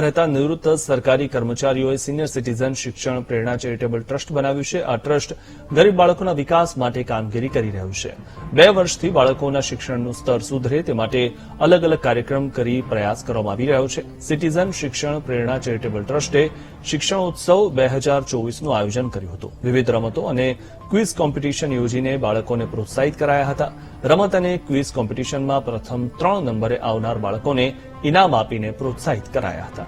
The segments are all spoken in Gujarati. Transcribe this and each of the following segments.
રહેતા નિવૃત્ત સરકારી કર્મચારીઓએ સિનિયર સિટીઝન શિક્ષણ, પ્રેરણા ચેરિટેબલ ટ્રસ્ટ બનાવ્યું છે. આ ટ્રસ્ટ ગરીબ બાળકોના વિકાસ માટે કામગીરી કરી રહ્યું છે. બે વર્ષથી બાળકોના શિક્ષણનું સ્તર સુધરે તે માટે અલગ અલગ કાર્યક્રમ કરી પ્રયાસ કરવામાં આવી રહ્યો છે. સિટીઝન શિક્ષણ, પ્રેરણા ચેરિટેબલ ટ્રસ્ટે શિક્ષણોત્સવ બે હજાર ચોવીસનું આયોજન કર્યું હતું. વિવિધ રમતો અને ક્વિઝ કોમ્પિટિશન યોજીને બાળકોને પ્રોત્સાહિત કરાયા હતા. રમત અને ક્વિઝ કોમ્પિટિશનમાં પ્રથમ ત્રણ નંબરે આવનાર બાળકોને ઇનામ આપીને પ્રોત્સાહિત કરાયા હતા.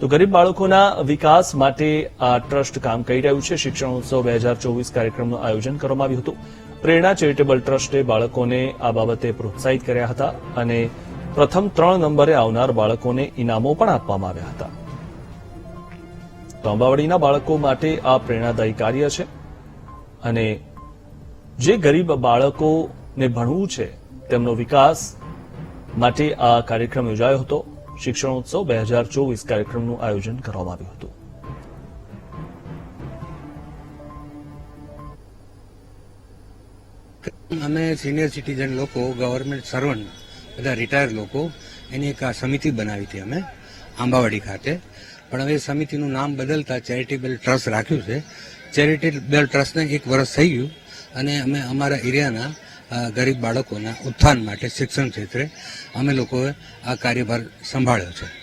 તો ગરીબ બાળકોના વિકાસ માટે આ ટ્રસ્ટ કામ કરી રહ્યું છે. શિક્ષણ ઉત્સવ બે હજાર ચોવીસ કાર્યક્રમનું આયોજન કરવામાં આવ્યું હતું. પ્રેરણા ચેરિટેબલ ટ્રસ્ટે બાળકોને આ બાબતે પ્રોત્સાહિત કર્યા હતા અને પ્રથમ ત્રણ નંબરે આવનાર બાળકોને ઇનામો પણ આપવામાં આવ્યા હતા. તો અંબાવાડીના બાળકો માટે આ પ્રેરણાદાયી કાર્ય છે. અને જે ગરીબ બાળકોને ભણવું છે, તેમનો વિકાસ માટે આ કાર્યક્રમ યોજાયો હતો. શિક્ષણોત્સવ બે હજાર ચોવીસ કાર્યક્રમનું આયોજન કરવામાં આવ્યું હતું. અમે સિનિયર સિટીઝન લોકો ગવર્મેન્ટ સર્વન્ટ બધા રિટાયર લોકો, એની એક સમિતિ બનાવી હતી અમે, આંબાવાડી ખાતે. પણ હવે સમિતિનું નામ બદલતા ચેરિટેબલ ટ્રસ્ટ રાખ્યું છે. ચેરિટેબલ ટ્રસ્ટને એક વર્ષ થઈ ગયું અને અમે અમારા એરિયાના ગરીબ બાળકોના ઉત્થાન માટે શિક્ષણ ક્ષેત્રે અમે લોકોએ આ કાર્યભાર સંભાળ્યો છે.